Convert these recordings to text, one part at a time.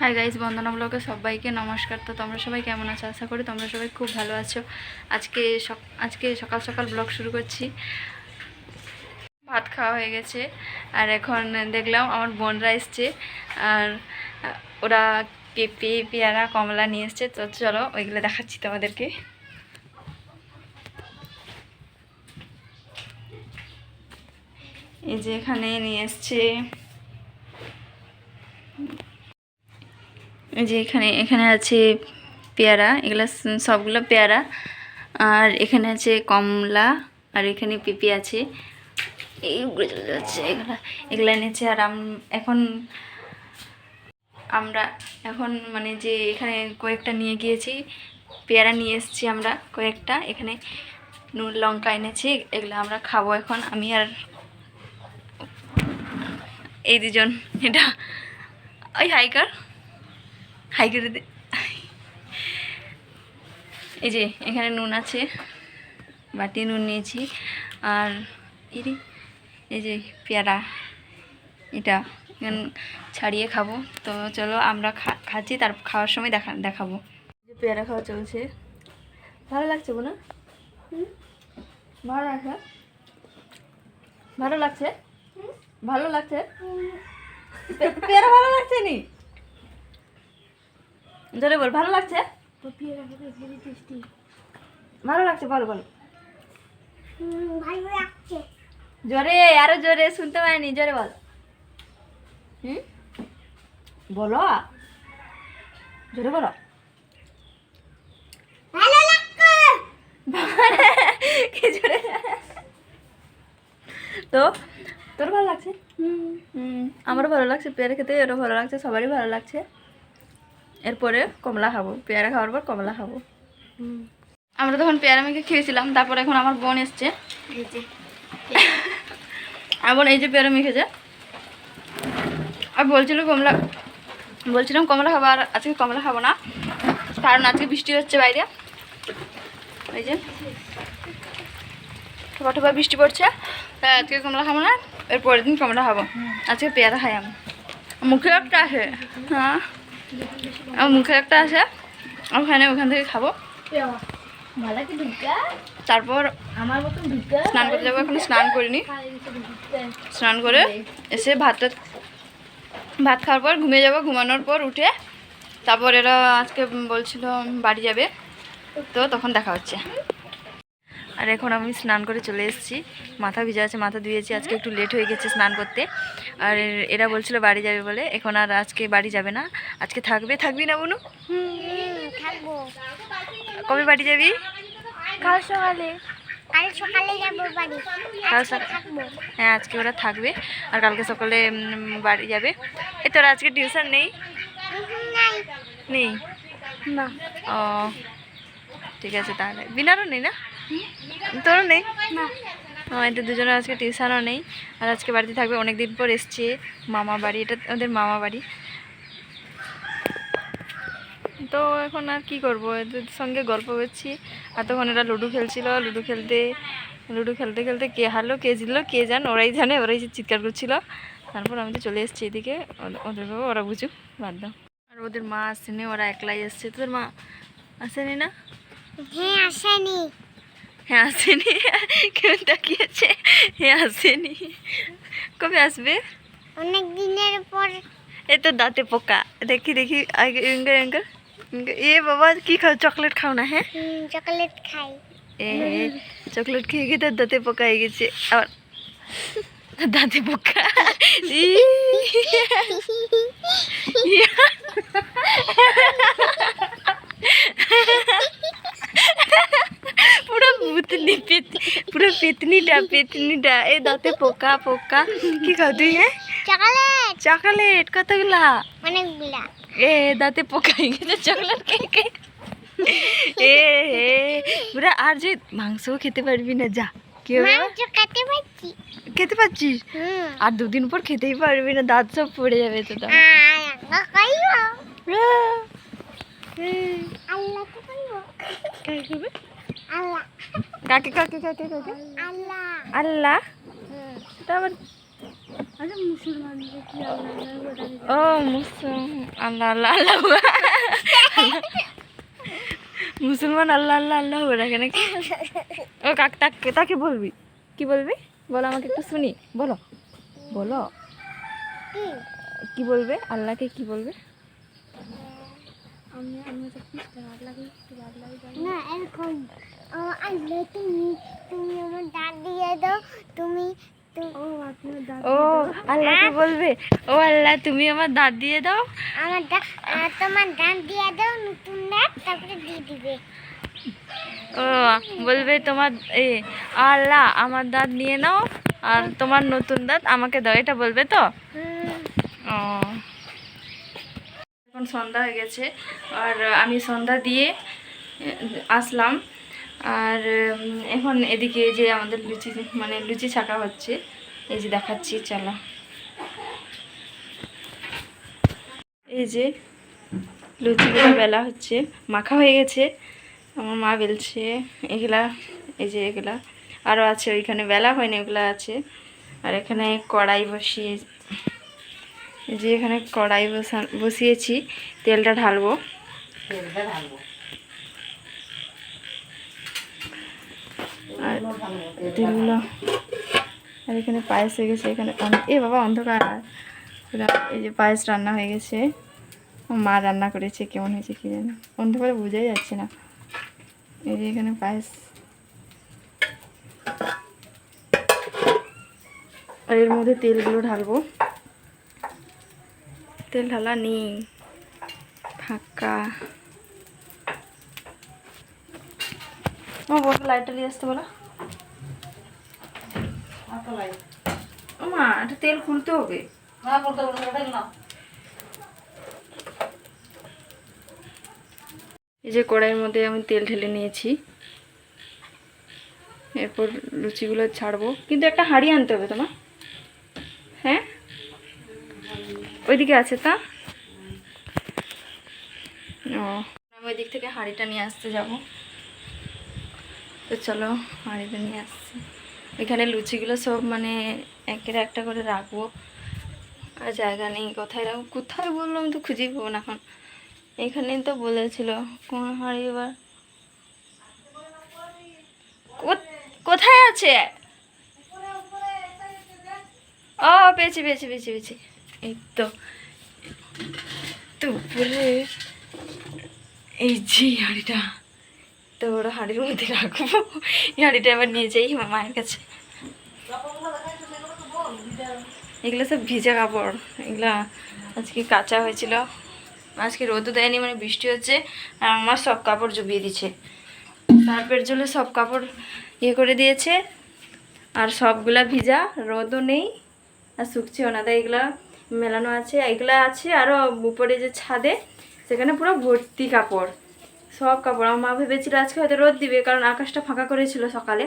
Hi guys বন্দনা ব্লগে সবাইকে নমস্কার। তো তোমরা সবাই কেমন আছো? আশা করি তোমরা সবাই খুব ভালো আছো। আজকে আজকে সকাল সকাল ব্লগ শুরু করছি। ভাত খাওয়া হয়ে গেছে। আর এখন দেখলাম আমার বোনরা এসছে। আর ওরা পেঁপে, পেয়ারা, কমলা নিয়ে এসছে। তো চলো ওইগুলো দেখাচ্ছি তোমাদেরকে। এই যে এখানে নিয়ে এসছে এই যে এখানে এখানে আছে পেয়ারা, এগুলা সবগুলো পেয়ারা। আর এখানে আছে কমলা, আর এখানে পেঁপে আছে। এইগুলো চলে যাচ্ছে এগুলা। এগুলা এনেছে আর এখন আমরা, এখন মানে যে এখানে কয়েকটা নিয়ে গিয়েছি, পেয়ারা নিয়ে এসেছি আমরা কয়েকটা। এখানে নুন, লঙ্কা এনেছি, এগুলো আমরা খাব এখন। আমি আর এই দুজন, এটা। ওই হাইকার। হাই করে দে এই যে এখানে নুন আছে বাটি নুন নিয়েছি আর এই এই যে পেয়ারা এটা এখন ছাড়িয়ে খাব। তো চলো আমরা খা- খাচ্ছি তার খাওয়ার সময় দেখা দেখাবো। পেয়ারা খাওয়া চলছে। ভালো লাগছে না ভালো লাগছে? ভালো লাগছে? ভালো লাগছে? পেয়ারা ভালো লাগছে নি? জোরে বল ভালো লাগছে? ভালো লাগছে বলো বলো। জোরে আরও জোরে শুনতে পাইনি জোরে বল। হুম? বলো। জোরে বলো। ভালো লাগছে। জোরে। তো তোর ভালো লাগছে? হুম। আমারও ভালো লাগছে পেয়ারা খেতে এরও ভালো লাগছে সবারই ভালো লাগছে। এরপরে কমলা খাব পেয়ারা খাওয়ার পর কমলা খাব। আমরা তখন পেয়ারা মেখে খেয়েছিলাম তারপর এখন আমার বোন এসছে। আমার এই যে পেয়ারা মেখেছে। আর বলছিল কমলা বলছিলাম কমলা খাব আর আজকে কমলা খাব না। কারণ আজকে বৃষ্টি হচ্ছে বাইরে। ওই যে। ঠোপা ঠোপা বৃষ্টি পড়ছে। তাই আজকে কমলা খাব না এর পরের দিন কমলা খাব। আজকে পেয়ারা খাই আমি। মুখে একটা আছে। হ্যাঁ। আমার মুখে একটা আছে ওখানে ওখান থেকে খাব। তারপর স্নান করতে যাব, এখন স্নান করিনি। স্নান করে এসে ভাতটা ভাত খাওয়ার পর ঘুমিয়ে যাব, ঘুমানোর পর উঠে তারপর এরা আজকে বলছিল বাড়ি যাবে, তো তখন দেখা হচ্ছে। আর এখন আমি স্নান করে চলে এসেছি। মাথা ভিজা আছে মাথা ধুয়েছি। আজকে একটু লেট হয়ে গেছে স্নান করতে। আর এরা বলছিল বাড়ি যাবে বলে। এখন আর আজকে বাড়ি যাবে না। আজকে থাকবে। থাকবি না বনু? কবে বাড়ি যাবি? কাল সকালে। কাল সকালে যাব বাড়ি। কাল আজকে হ্যাঁ আজকে ওরা থাকবে। আর কালকে সকালে বাড়ি যাবে। এই তোর আজকে টিউশন নেই। নেই? না। ও ঠিক আছে তাহলে। বিনারও নেই না? তোরও নেই। এদের দুজনের আজকে টিউশনও নেই। আর আজকে বাড়িতে থাকবে অনেক দিন পর এসছে মামা বাড়ি। এটা ওদের মামা বাড়ি। তো এখন আর কি করব? এদের সঙ্গে গল্প করছি। আর তখন এরা লুডো খেলছিল। লুডো খেলতে লুডো খেলতে খেলতে কে হারলো, কে জিতলো, কে জান, ওরাই জানে, ওরাই চিৎকার করছিল। তারপর আমি তো চলে এসেছি এদিকে। ওদের বাবা, ওরা বুঝুক, বাদ দাও। আর ওদের মা আসেনি, ওরা একলাই এসছে। তোদের মা আসেনি না? হ্যাঁ আসেনি। হ্যাঁ আসেনি। কেউ তাকিয়েছে হ্যাঁ আসেনি। কবে আসবে? অনেক দিনের পর। এই তো দাঁতে পোকা। দেখি দেখি। আগে এঙ্গার এঙ্গার এ বাবা কি খাও? চকলেট খাও না হ্যাঁ? চকলেট খাই। এ চকলেট খেয়ে খেয়ে তার দাঁতে পোকা হয়ে গেছে। আবার দাঁতে পোকা। ই, পুরো ভূতনি পেত পুরো পেতনিটা পেতনিটা। এই দাঁতে পোকা পোকা। কি খাও তুই হ্যাঁ? চকলেট। চকলেট কতগুলা? অনেকগুলা। এ দাঁতে পোকা হয়ে গেছে চকলেট খেয়ে খেয়ে। এ হে পুরা আর যে মাংসও খেতে পারবি না যা। কি হবে এবার? মাংস খেতে পারছি খেতে পারছিস আর দুদিন পর খেতেই পারবি না দাঁত সব পড়ে যাবে তো তো আল্লাহ কাকে কাকে কাকে কাকে? আল্লাহ। আল্লাহ? আবার ডাকে? ও মুসলমান আল্লাহ আল্লাহ আল্লাহ মুসলমান আল্লাহ আল্লাহ আল্লাহ বলে রাখে নাকি? ও কাক তাকে তাকে বলবি? কি বলবি? বলো আমাকে একটু শুনি। বলো। বলো। কি? কি বলবে? আল্লাহকে কি বলবে? আমি আমি তো খ্রিস্টান আল্লাহকে কি আল্লাহ না এরকম। আল্লাহ তুমি তুমি আমার দাঁত দিয়ে দাও। তুমি ও আল্লাহকে বলবে? ও আল্লাহ তুমি আমার দাঁত দিয়ে দাও। আমার দাঁত তোমার দাঁত দিয়ে দাও নতুন দাঁত তারপরে দিয়ে দিবে। ও বলবে তোমার এ আল্লাহ আমার দাঁত নিয়ে নাও আর তোমার নতুন দাঁত আমাকে দাও এটা বলবে তো? ও। এখন সন্ধ্যা হয়ে গেছে আর আমি সন্ধ্যা দিয়ে আসলাম। আর এখন এদিকে যে আমাদের লুচি মানে লুচি ছাকা হচ্ছে, এই যে দেখাচ্ছি, চলো। এই যে লুচিগুলো বেলা হচ্ছে, মাখা হয়ে গেছে, আমার মা বেলছে, এগুলা, এই যে এগুলা আরও আছে, ওইখানে বেলা হয়নি, ওগুলা আছে, আর এখানে কড়াই বসিয়ে যে এখানে কড়াই বসা, বসিয়েছি তেলটা ঢালবো। আর তেলগুলো আর এখানে পায়েস হয়ে গেছে, এখানে এ বাবা, অন্ধকার। এই যে পায়েস রান্না হয়ে গেছে। মা রান্না করেছে, কেমন হয়েছে কি জানি। অন্ধকারে বোঝাই যাচ্ছে না। এই যে এখানে পায়েস। আর এর মধ্যে তেলগুলো ঢালবো। তেল ঢালা নেই। ফাঁকা। আমার বলব লাইটটা নিয়ে আসতে বলো। মা এটা তেল খুলতে হবে। এই যে কড়াইয়ের মধ্যে আমি তেল ঢেলে নিয়েছি। এরপর লুচিগুলো ছাড়বো। কিন্তু একটা হাঁড়ি আনতে হবে তোমার হ্যাঁ? ওইদিকে আছে তা? ও আমি ওই দিক থেকে হাঁড়িটা নিয়ে আসতে যাব। তো চলো হাঁড়িটা নিয়ে আসছি। এখানে লুচিগুলো সব মানে একের একটা করে রাখব। আর জায়গা নেই, কোথায় রাখব? কোথায় বলল আমি তো খুঁজেই পাবো না এখন। এখানেই তো বলেছিল, কোন হাঁড়ি এবার? কোথ- কোথায় আছে? ও, পেয়েছি পেয়েছি পেয়েছি পেয়েছি। এই তো। তো উপরে এই যে হাঁড়িটা। তো ওরা হাঁড়ির মধ্যে রাখব। এই হাঁড়িটা এবার নিয়ে যাই মায়ের কাছে। এগুলো সব ভিজা কাপড়। এগুলো আজকে কাঁচা হয়েছিল। আজকে রোদও দেয়নি মানে বৃষ্টি হচ্ছে। আর আমার সব কাপড় জুবিয়ে দিচ্ছে। সার্পের জলে সব কাপড় ইয়ে করে দিয়েছে। আর সবগুলা ভিজা, রোদও নেই। আর শুকছেও না, তাই এগুলা মেলানো আছে। এগুলা আছে আরও উপরে যে ছাদে, সেখানে পুরো ভর্তি কাপড়। সব কাপড়। আমার মা ভেবেছিল আজকে হয়তো রোদ দিবে, কারণ আকাশটা ফাঁকা করেছিল সকালে।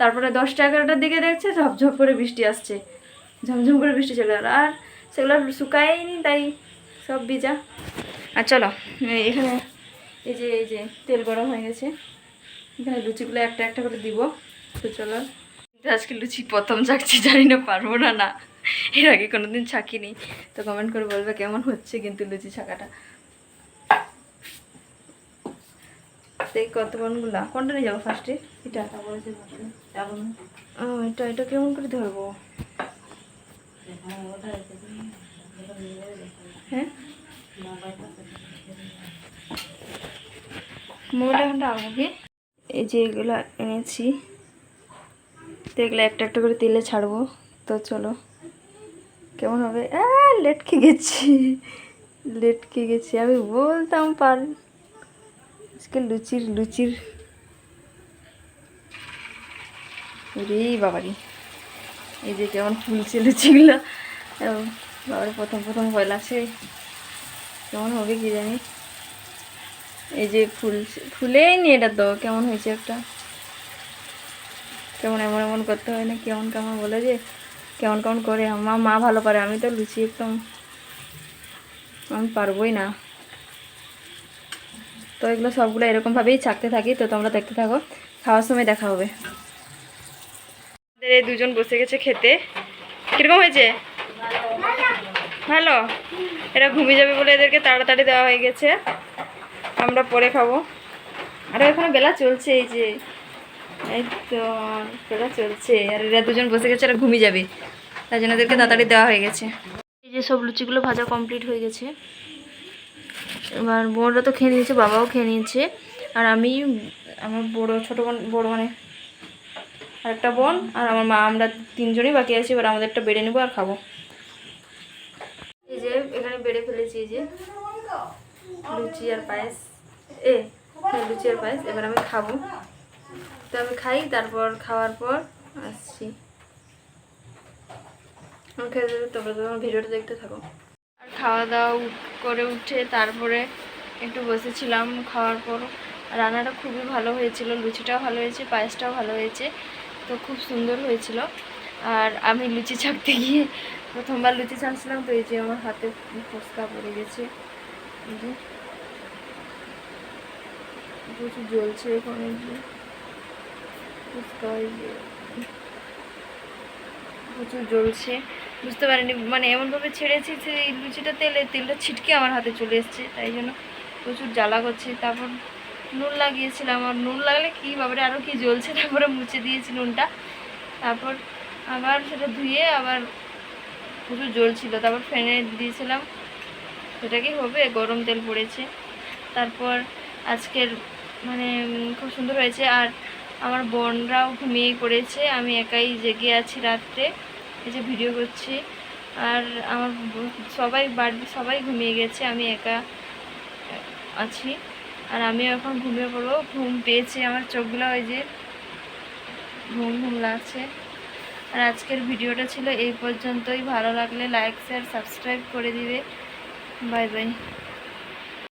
তারপরে দশটা এগারোটার দিকে দেখছে ঝপঝপ করে বৃষ্টি আসছে। ঝমঝম করে বৃষ্টি চলে গেলো আর সেগুলো শুকায়নি, তাই সব ভিজা। আর চলো এখানে এই যে এই যে তেল গরম হয়ে গেছে। এখানে লুচিগুলো একটা একটা করে দিব। তো চলো, আজকে লুচি প্রথম চাকছি, জানি না পারব না না। এর আগে কোনোদিন ছাকিনি তো কমেন্ট করে বলবে কেমন হচ্ছে কিন্তু লুচি ছাকাটা সেই কত কোনগুলা কোনটা নিয়ে যাব ফার্স্টে এটা। ও, এটা এটা কেমন করে ধরবো? হ্যাঁ? মোবাইলটা এখন রাখব কি? এই যে এগুলো এনেছি। তো এগুলো একটা একটা করে তেলে ছাড়বো। তো চলো। কেমন হবে? লেটকে গেছি। লেটকে গেছি। আমি বলতাম পার আজকে লুচির লুচির। রে বাবারি। এই যে কেমন ফুলছে লুচিগুলো। বাবারে প্রথম প্রথম ভয় লাগছে। কেমন হবে কি জানি। এই যে ফুল, ফুলেই নি এটা তো। কেমন হয়েছে একটা। কেমন এমন এমন করতে হয় না। কেমন কেমন বলে যে, কেমন কেমন করে। আমার মা ভালো পারে। আমি তো লুচি একদম, আমি পারবোই না। তো এগুলো সবগুলো এরকমভাবেই ছাকতে থাকি, তো তোমরা দেখতে থাকো। খাওয়ার সময় দেখা হবে। আমাদের এই দুজন বসে গেছে খেতে। কীরকম হয়েছে? ভালো। এরা ঘুমিয়ে যাবে বলে এদেরকে তাড়াতাড়ি দেওয়া হয়ে গেছে। আমরা পরে খাব। আর, এখানে বেলা চলছে এই যে। এই তো, বেলা চলছে। আর এরা দুজন বসে গেছে, এরা ঘুমিয়ে যাবে। তাই জন্য এদেরকে তাড়াতাড়ি দেওয়া হয়ে গেছে। এই যে সব লুচিগুলো ভাজা কমপ্লিট হয়ে গেছে। এবার বোনরা তো খেয়ে নিয়েছে বাবাও খেয়ে নিয়েছে। আর আমি আমার বড় ছোটো বোন বড় মানে আরেকটা বোন আর আমার মা আমরা তিনজনই বাকি আছি এবার আমাদেরটা বেড়ে নেব আর খাব। এই যে এখানে বেড়ে ফেলেছি এই যে লুচি আর পায়েস। এ হ্যাঁ, লুচি আর পায়েস এবার আমি খাব। তো আমি খাই তারপর খাওয়ার পর আসছি। আমি খেয়ে তবে তোমার ভিডিওটা দেখতে থাকো। আর খাওয়া দাওয়া করে উঠে তারপরে একটু বসেছিলাম খাওয়ার পর। রান্নাটা খুবই ভালো হয়েছিল, লুচিটাও ভালো হয়েছে, পায়েসটাও ভালো হয়েছে, তো খুব সুন্দর হয়েছিল। আর আমি লুচি ছাকতে গিয়ে প্রথমবার লুচি ছাকছিলাম, তো এই যে আমার হাতে ফসকা পড়ে গেছে। প্রচুর জ্বলছে এখানে ফুচকা এই যে। প্রচুর জ্বলছে। বুঝতে পারিনি। মানে এমনভাবে ছেড়েছি যে লুচিটা তেলে, তেলটা ছিটকে আমার হাতে চলে এসছে, তাই জন্য প্রচুর জ্বালা করছে। তারপর নুন লাগিয়েছিলাম, আর নুন লাগলে কী বাবারে আরও কি জ্বলছে? তারপরে মুছে দিয়েছি নুনটা। তারপর আবার সেটা ধুয়ে আবার প্রচুর জ্বলছিল। তারপর ফ্যানে দিয়েছিলাম সেটা কি হবে, গরম তেল পড়েছে। তারপর আজকের মানে খুব সুন্দর হয়েছে। আর আমার বোনরাও ঘুমিয়ে পড়েছে। আমি একাই জেগে আছি রাত্রে। এই যে ভিডিও করছি। আর আমার সবাই বাড়ি, সবাই ঘুমিয়ে গেছে, আমি একা আছি। আর আমিও এখন ঘুমিয়ে পড়ব। ঘুম পেয়েছে আমার চোখগুলো, ওই যে ঘুম ঘুম লাগছে। আর আজকের ভিডিওটা ছিল এই পর্যন্তই। ভালো লাগলে লাইক শেয়ার সাবস্ক্রাইব করে দিবে। Bye bye